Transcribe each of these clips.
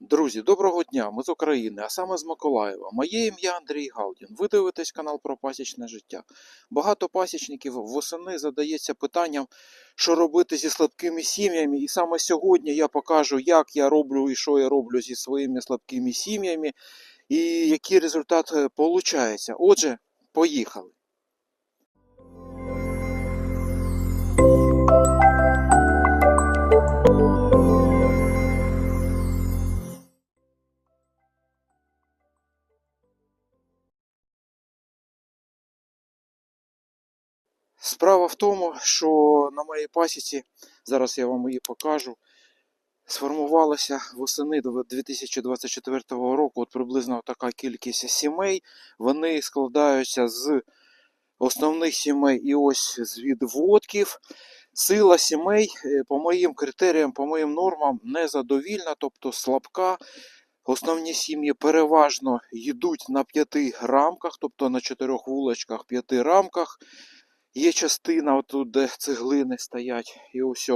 Друзі, доброго дня! Ми з України, а саме з Миколаєва. Моє ім'я Андрій Галдін. Ви дивитесь канал про пасічне життя. Багато пасічників восени задається питанням, що робити зі слабкими сім'ями. І саме сьогодні я покажу, як я роблю і що я роблю зі своїми слабкими сім'ями, і який результат виходить. Отже, поїхали. Справа в тому, що на моїй пасіці, зараз я вам її покажу, сформувалася восени 2024 року от приблизно така кількість сімей. Вони складаються з основних сімей і ось з відводків. Сила сімей, е, по моїм критеріям, по моїм нормам, незадовільна, тобто слабка. Основні сім'ї переважно йдуть на п'яти рамках, тобто на чотирьох вулочках, п'яти рамках. Є частина, отут, де цеглини стоять, і ось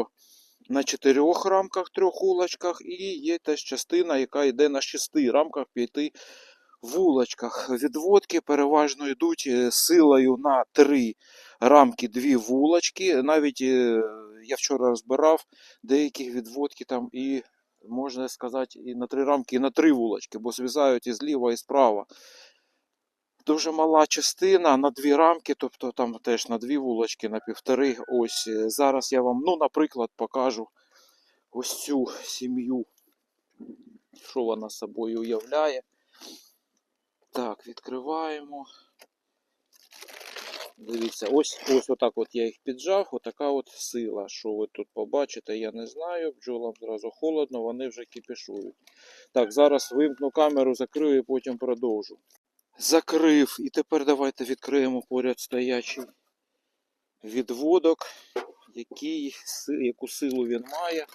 на чотирьох рамках, трьох вулочках, і є теж частина, яка йде на шести рамках, п'яти вулочках. Відводки переважно йдуть е, силою на три рамки, дві вулочки. Навіть е, я вчора розбирав деякі відводки там і. Можна сказати, і на три рамки, і на три вулочки, бо зв'язають і зліва, і справа дуже мала частина на дві рамки, тобто там теж на дві вулочки, на півтори. Ось е, зараз я вам, ну, наприклад, покажу ось цю сім'ю, що вона собою уявляє. Так, відкриваємо. Дивіться, ось ось отак от я їх піджав, отака от сила. Що ви тут побачите, я не знаю. Бджолам зразу холодно, вони вже кипішують. Так, зараз вимкну камеру, закрию і потім продовжу закрив. І тепер давайте відкриємо поряд стоячий відводок, який, яку силу він має.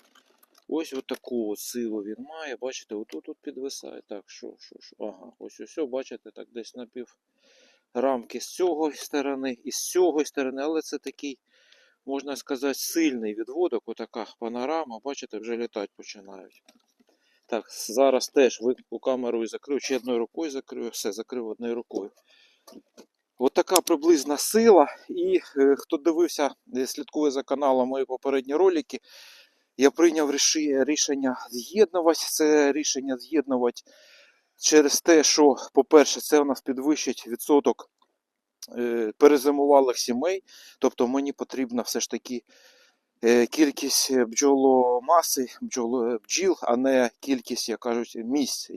Ось таку от силу він має. Бачите, отут тут підвисає. Так, що, що, що. Ага, ось ось, бачите, так десь на пів рамки з цієї сторони і з цієї сторони, але це такий, можна сказати, сильний відводок. Отака панорама, бачите, вже літати починають. Так, зараз теж вимкну камеру і закрив, чи одною рукою закрив, все, закрив одною рукою. От така приблизна сила. І е, хто дивився, е, слідкує за каналом мої попередні ролики, я прийняв рішення з'єднувати. Це рішення з'єднувати через те, що, по-перше, це у нас підвищить відсоток е, перезимувалих сімей. Тобто мені потрібно все ж таки кількість е, бджоломаси, бджол, е, бджіл, а не кількість, як кажуть, місць.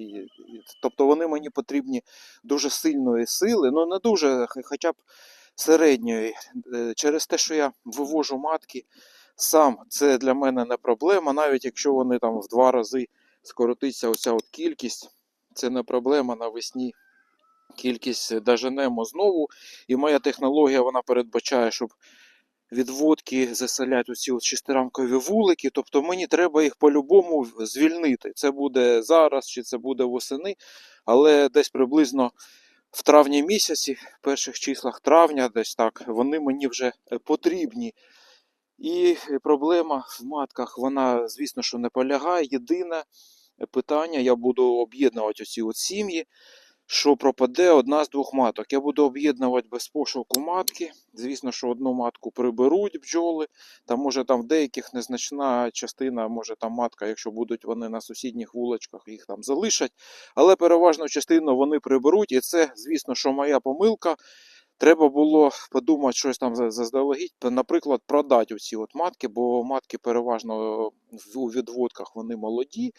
Тобто вони мені потрібні дуже сильної сили, ну не дуже, хоча б середньої. Через те, що я вивожу матки сам, це для мене не проблема, навіть якщо вони там в два рази скоротиться оця от кількість, це не проблема навесні. Кількість доженемо знову, і моя технологія вона передбачає, щоб відводки заселять оці от шестирамкові вулики. Тобто мені треба їх по-любому звільнити. Це буде зараз чи це буде восени, але десь приблизно в травні місяці, в перших числах травня, десь так, вони мені вже потрібні. І проблема в матках, вона, звісно, що не полягає. Єдине питання, я буду об'єднувати оці от сім'ї що пропаде одна з двох маток. Я буду об'єднувати без пошуку матки. Звісно, що одну матку приберуть бджоли. Та може там в деяких незначна частина, може там матка, якщо будуть вони на сусідніх вуличках, їх там залишать. Але переважну частину вони приберуть. І це, звісно, що моя помилка. Треба було подумати щось там заздалегідь, наприклад, продати оці от матки, бо матки переважно у відводках вони молоді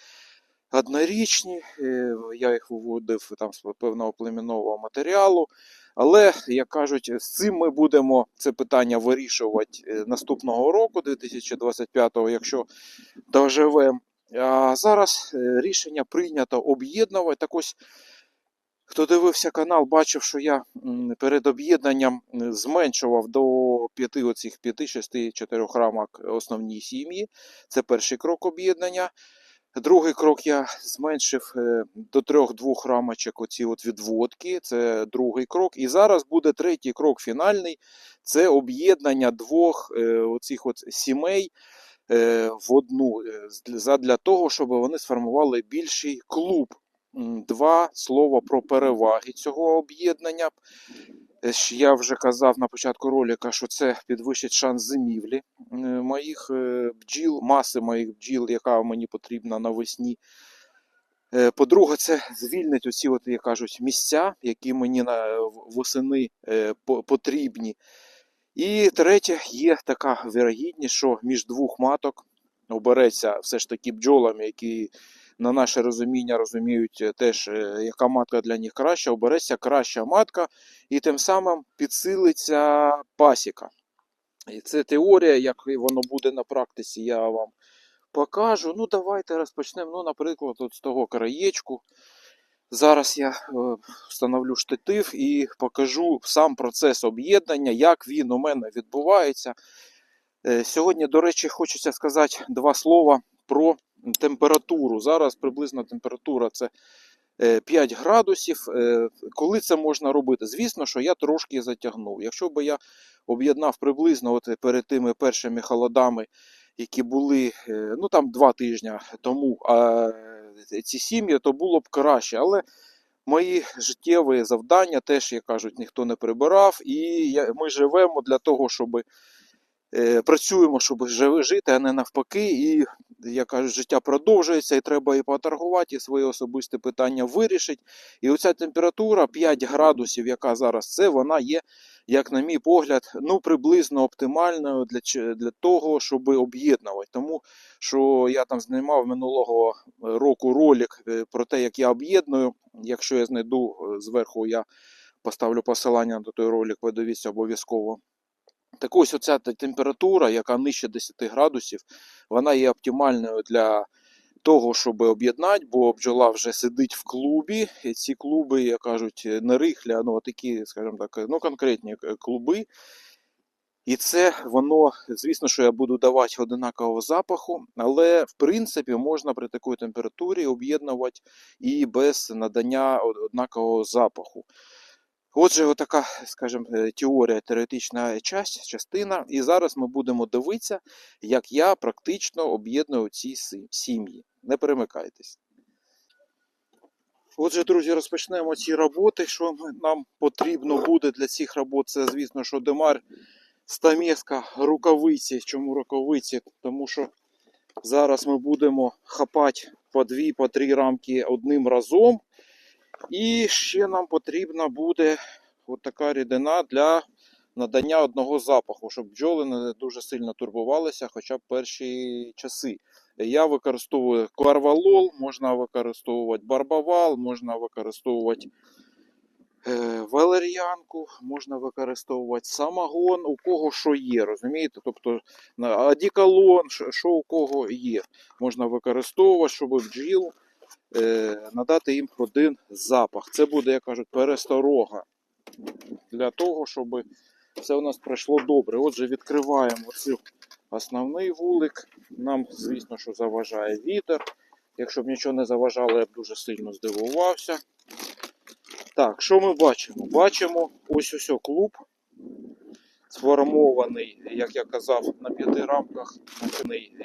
однорічні, е, я їх виводив там з певного племінного матеріалу. Але, як кажуть, з цим ми будемо це питання вирішувати е, наступного року, 2025-го, якщо доживемо. А зараз е, рішення прийнято об'єднувати. Так ось, хто дивився канал, бачив, що я перед об'єднанням зменшував до 5 оцих 5, 6, 4 рамок основні сім'ї. Це перший крок об'єднання. Другий крок я зменшив е, до трьох-двох рамочок оці от відводки. Це другий крок. І зараз буде третій крок фінальний це об'єднання двох е, оцих от сімей. е, в одну з- того, щоб вони сформували більший клуб. Два слова про переваги цього об'єднання. Е, Я вже казав на початку ролика, що це підвищить шанс зимівлі е, моїх е, бджіл, маси моїх бджіл, яка мені потрібна навесні. По-друге, це звільнить оці, от, як кажуть, місця, які мені на восени потрібні. І третє, є така вірогідність, що між двох маток обереться все ж таки бджолами, які на наше розуміння розуміють е, теж, е, яка матка для них краща, обереться краща матка, і тим самим підсилиться пасіка. І це теорія, як воно буде на практиці, я вам покажу. Ну, давайте розпочнемо. Ну, наприклад, от з того краєчку. Зараз я е, встановлю штатив і покажу сам процес об'єднання, як він у мене відбувається. Сьогодні, до речі, хочеться сказати два слова про температуру. Зараз приблизно температура це е, 5 градусів. Е, Коли це можна робити? Звісно, що я трошки затягнув. Якщо б я об'єднав приблизно от перед тими першими холодами, які були е, ну там два тижні тому, а ці сім'ї, то було б краще. Але мої життєві завдання теж, як кажуть, ніхто не прибирав. І ми живемо для того, щоб е, працюємо, щоб жити, а не навпаки. І як кажуть, життя продовжується, і треба і поторгувати, і свої особисті питання вирішити. І оця температура 5 градусів, яка зараз це, вона є, як на мій погляд, ну приблизно оптимальною для, для того, щоб об'єднувати. Тому що я там знімав минулого року ролик е, про те, як я об'єдную. Якщо я знайду е, зверху, я поставлю посилання на той ролик, подивіться обов'язково. Так ось оця температура, яка нижче 10 градусів, вона є оптимальною для того, щоб об'єднати, бо бджола вже сидить в клубі. І ці клуби, як кажуть, не рихлі, а ну, такі, скажімо так, ну, конкретні е, клуби. І це воно, звісно, що я буду давати одинакового запаху, але в принципі можна при такій температурі об'єднувати і без надання однакового запаху. Отже, отака, скажімо, е, теорія, теоретична частина. І зараз ми будемо дивитися, як я практично об'єдную ці сім'ї. Не перемикайтесь. Отже, друзі, розпочнемо ці роботи. Що нам потрібно буде для цих робот? Це, звісно, що демар стамеска, рукавиці. Чому рукавиці? Тому що зараз ми будемо хапати по дві, по три рамки одним разом. І ще нам потрібна буде от рідина для надання одного запаху, щоб бджоли не дуже сильно турбувалися, хоча б перші часи. Я використовую кларвалол, можна використовувати барбавал, можна використовувати е, валер'янку, можна використовувати самогон, у кого що є, розумієте? Тобто на- що- у кого є, можна використовувати, щоб бджіл надати їм один запах. Це буде, як кажуть, пересторога для того, щоб все у нас пройшло добре. Отже, відкриваємо цей основний вулик. Нам, звісно, що заважає вітер. Якщо б нічого не заважало, я б дуже сильно здивувався. Так, що ми бачимо? Бачимо ось ось клуб. Сформований, як я казав, на п'яти рамках,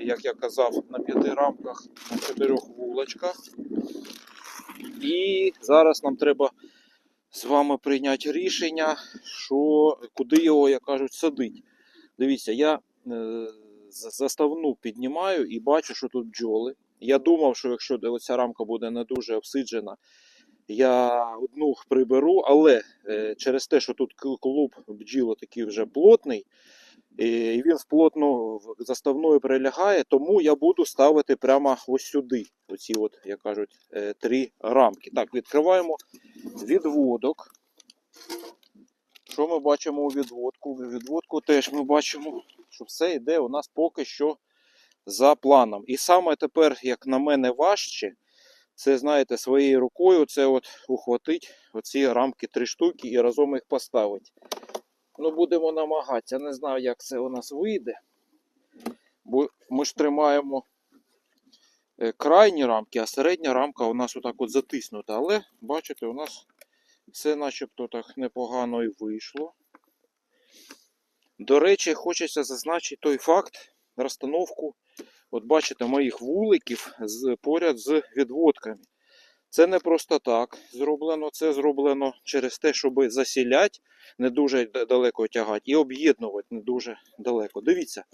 як я казав, на п'яти рамках на чотирьох вулочках. І зараз нам треба з вами прийняти рішення, що куди його, як кажуть, садить. Дивіться, я е, заставну піднімаю і бачу, що тут бджоли. Я думав, що якщо ця рамка буде не дуже обсиджена, я одну приберу, але е, через те, що тут клуб бджіл такий вже плотний, і він в плотну заставною прилягає, тому я буду ставити прямо ось сюди. Оці, от, як кажуть, е, три рамки. Так, відкриваємо відводок. Що ми бачимо у відводку? У відводку теж ми бачимо, що все йде у нас поки що за планом. І саме тепер, як на мене, важче, це, знаєте, своєю рукою це от ухватить оці рамки три штуки і разом їх поставити. Ну, будемо намагатися. Не знаю, як це у нас вийде. Бо ми ж тримаємо е, крайні рамки, а середня рамка у нас отак от затиснута. Але, бачите, у нас все начебто так непогано і вийшло. До речі, хочеться зазначити той факт, розстановку. От бачите, моїх вуликів поряд з відводками. Це не просто так зроблено, це зроблено через те, щоб засіляти, не дуже далеко тягати, і об'єднувати не дуже далеко. Дивіться,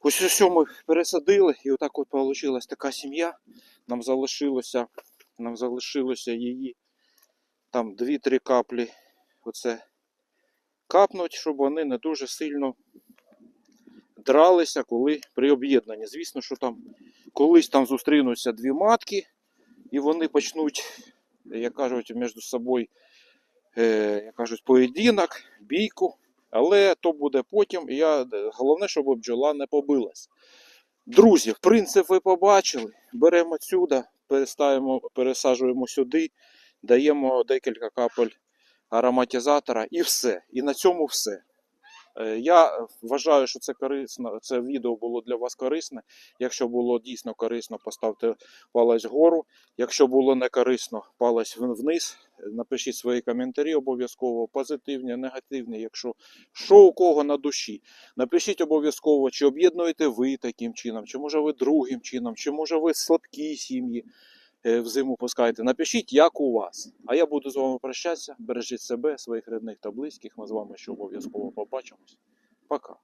ось ось ми пересадили, і отак от вийшла така сім'я. Нам залишилося, нам залишилося її там 2-3 каплі. Оце капнуть, щоб вони не дуже сильно дралися, коли при об'єднанні. Звісно, що там колись там зустрінуться дві матки, і вони почнуть, як кажуть, між собою, е, як кажуть, поєдинок, бійку. Але то буде потім. Я, головне, щоб бджола не побилась. Друзі, принцип ви побачили. Беремо переставимо, пересаджуємо сюди, даємо декілька капель ароматизатора і все. І на цьому все. Е, Я вважаю, що це корисно. Це відео було для вас корисне. Якщо було дійсно корисно, поставте палець вгору. Якщо було не корисно, палець вн- вниз. Напишіть свої коментарі обов'язково, позитивні, негативні, якщо що у кого на душі. Напишіть обов'язково, чи об'єднуєте ви таким чином, чи може ви другим чином, чи може ви слабкі сім'ї Е, взиму пускаєте, напишіть, як у вас. А я буду з вами прощатися. Бережіть себе, своїх рідних та близьких. Ми з вами ще обов'язково побачимось. Пока.